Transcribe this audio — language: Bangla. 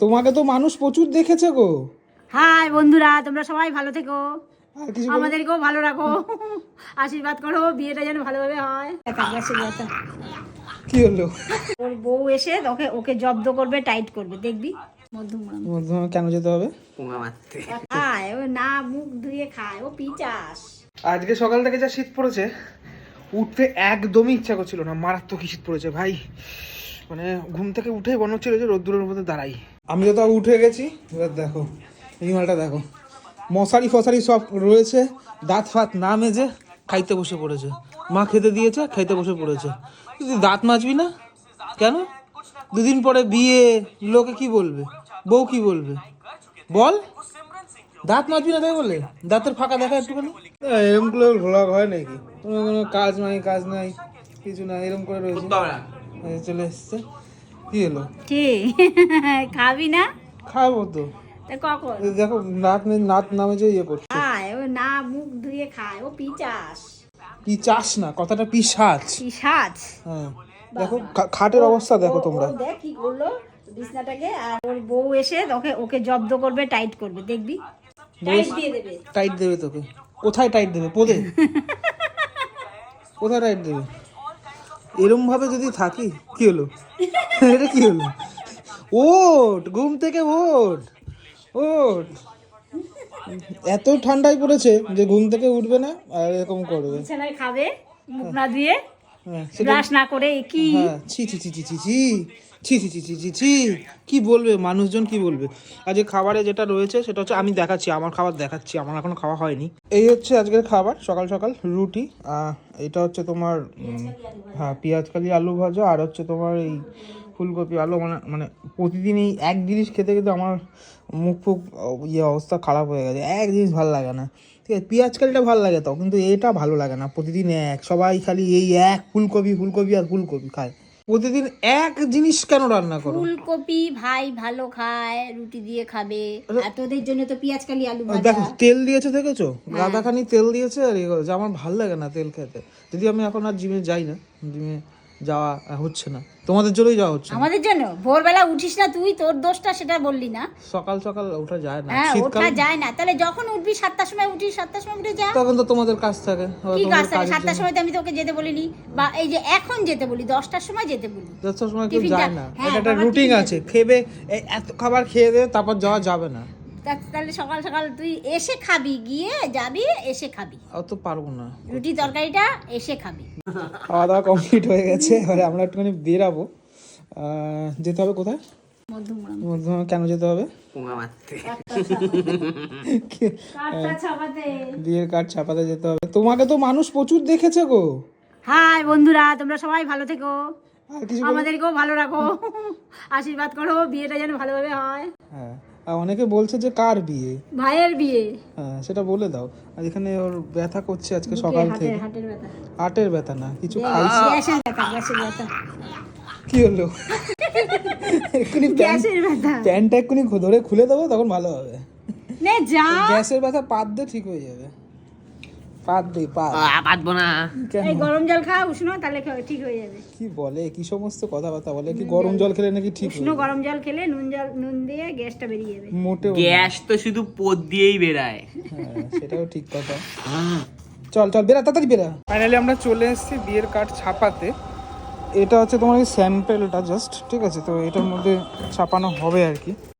তোমাকে তো মানুষ প্রচুর দেখেছে গো হাই বন্ধুরা তোমরা সবাই ভালো থেকো আমাদেরকেও ভালো রাখো আশীর্বাদ করো বিয়েটা যেন ভালোভাবে হয়। কি হলো ওর বউ এসে ওকে ওকে জব্দ করবে টাইট করবে দেখবি মধ্যমগ্রাম মধ্যমা কেন যেতে হবে খায় ও না মুখ ধুয়ে খায় ও পিচাস আজকে সকাল থেকে যা শীত পড়েছে উঠতে একদমই ইচ্ছা করছিল না মারাত্মক শীত পড়েছে ভাই মানে ঘুম থেকে উঠে মনে হচ্ছিল যে রোদ্দুরের মধ্যে দাঁড়াই আমি তো তাও উঠে গেছি এবার দেখো এই মালটা দেখো। মশারি ফসারি সব রয়েছে দাঁত ফাত না মেজে খাইতে বসে পড়েছে। মা খেতে দিয়েছে খাইতে বসে পড়েছে। তুই দাঁত মাজবি না? কেন? দুদিন পরে বিয়ে লোকে কি বলবে? বউ কি বলবে? বল। দাঁত মাজবি না তাই বলে? দাঁতের ফাঁকা দেখা একটুখানি। এরকম করে ভ্লগ হয় নাকি? কোনো কোনো কাজ নাই কাজ নাই কিছু না এরকম করে রয়েছে। চলে এসছে। কি হলো? কি? খাবি না? খাব তো। কখন? দেখো নাত নাত নামে যে ইয়ে করছে। খায় ও না মুখ ধুয়ে খায় ও পিচাস। পি চাস না কথাটা পিসাচ। পিসাজ হ্যাঁ। দেখো খাটের অবস্থা দেখো তোমরা। দেখ কি করল বিছনাটাকে আর ওর বউ এসে ওকে ওকে জব্দ করবে টাইট করবে দেখবি? টাইট দিয়ে দেবে। টাইট দেবে তোকে। কোথায় টাইট দেবে? পোদে? কোথায় টাইট দেবে? এরম ভাবে যদি থাকি, কি হলো? এটা কি হলো? ওট, ঘুম থেকে ওট ওট। এত ঠান্ডায় পড়েছে যে ঘুম থেকে উঠবে না আর এরকম করবে। খাবে, মুখ না সেটা ব্রাশ না করে কি হ্যাঁ ছি ছি ছি ছি ছি ছি ছি ছি ছি ছি ছি ছি কি বলবে মানুষজন কি বলবে আজকে খাবারে যেটা রয়েছে সেটা হচ্ছে আমি দেখাচ্ছি আমার খাবার দেখাচ্ছি আমার এখনও খাওয়া হয়নি এই হচ্ছে আজকের খাবার সকাল সকাল রুটি আহ, এটা হচ্ছে তোমার হ্যাঁ পেঁয়াজ কালি আলু ভাজা আর হচ্ছে তোমার এই ফুলকপি আলু মানে মানে প্রতিদিন এই এক জিনিস খেতে খেতে আমার মুখ ফুক ইয়ে অবস্থা খারাপ হয়ে গেছে। এক জিনিস ভালো লাগে না। ঠিক আছে পেঁয়াজ কালিটা ভালো লাগে তো কিন্তু এটা ভালো লাগে না প্রতিদিন এক। সবাই খালি এই এক ফুলকপি ফুলকপি আর ফুলকপি খায়। প্রতিদিন এক জিনিস কেন রান্না করো? ফুলকপি ভাই ভালো খায় রুটি দিয়ে খাবে। আর তোদের জন্য তো পেঁয়াজ কালি আলু ভাজা। দেখো তেল দিয়েছে দেখেছ? গাদাখানি তেল দিয়েছে আর করেছে। আমার ভালো লাগে না তেল খেতে। যদি আমি এখন আর জিমে যাই না জিমে যাওয়া হচ্ছে না। তোমাদের জন্যই যাওয়া হচ্ছে আমাদের জন্য? ভোরবেলা উঠিস না তুই তোর দোষটা সেটা বললি না। সকাল সকাল ওঠা যায় না। হ্যাঁ ওঠা যায় না। তাহলে যখন উঠবি সাতটার সময় উঠিস সাতটার সময় উঠে যা। তখন তো তোমাদের কাজ থাকে। কি কাজ থাকে? সাতটার সময় তো আমি তোকে যেতে বলিনি। বা এই যে এখন যেতে বলি দশটার সময় যেতে বলি। দশটার সময় কেউ যায় না। হ্যাঁ, এটা একটা রুটিন আছে। খেবে এত খাবার খেয়ে দেবে তারপর যাওয়া যাবে না। তাহলে সকাল সকাল তুই এসে খাবি গিয়ে যাবি এসে খাবি। অত পারব না। রুটি তরকারিটা এসে খাবি। খাওয়া দাওয়া কমপ্লিট হয়ে গেছে এবারে আমরা একটুখানি বেরাবো। যেতে হবে কোথায়? মধ্যমা কেন যেতে হবে? বিয়ের কার্ড ছাপাতে যেতে হবে। তোমাকে তো মানুষ প্রচুর দেখেছে গো। হাই বন্ধুরা তোমরা সবাই ভালো থেকো? আমাদেরকেও ভালো রাখো। আশীর্বাদ করো বিয়েটা যেন ভালোভাবে হয়। হ্যাঁ আর অনেকে বলছে যে কার বিয়ে? ভাইয়ের বিয়ে। হ্যাঁ সেটা বলে দাও। আর এখানে ওর ব্যথা করছে আজকে সকাল থেকে। হাটের ব্যথা। হাটের ব্যথা না কিছু খাইছে? গ্যাসের ব্যথা গ্যাসের ব্যথা। কি হলো? এক্ষুনি গ্যাসের ব্যথা। প্যান্টটা এক্ষুনি ধরে খুলে দেবো তখন ভালো হবে। নে যা। গ্যাসের ব্যথা পাত দিয়ে ঠিক হয়ে যাবে। পাত দে পাত। পাতবো না। এই গরম জল খা উষ্ণ তাহলে ঠিক হয়ে যাবে। কি বলে? কি সমস্ত কথাবার্তা বলে? কি গরম জল। খেলে নাকি ঠিক উষ্ণ গরম জল খেলে নুন জল নুন দিয়ে গ্যাসটা বেরিয়ে যাবে। মোটেও গ্যাস তো শুধু পদ দিয়েই বেরায়। হ্যাঁ সেটাও ঠিক কথা। চল চল বেরা তাড়াতাড়ি বেরা। ফাইনালি আমরা চলে এসেছি বিয়ের কার্ড ছাপাতে। এটা হচ্ছে তোমার এই স্যাম্পেলটা জাস্ট ঠিক আছে? তো এটার মধ্যে ছাপানো হবে আর কি।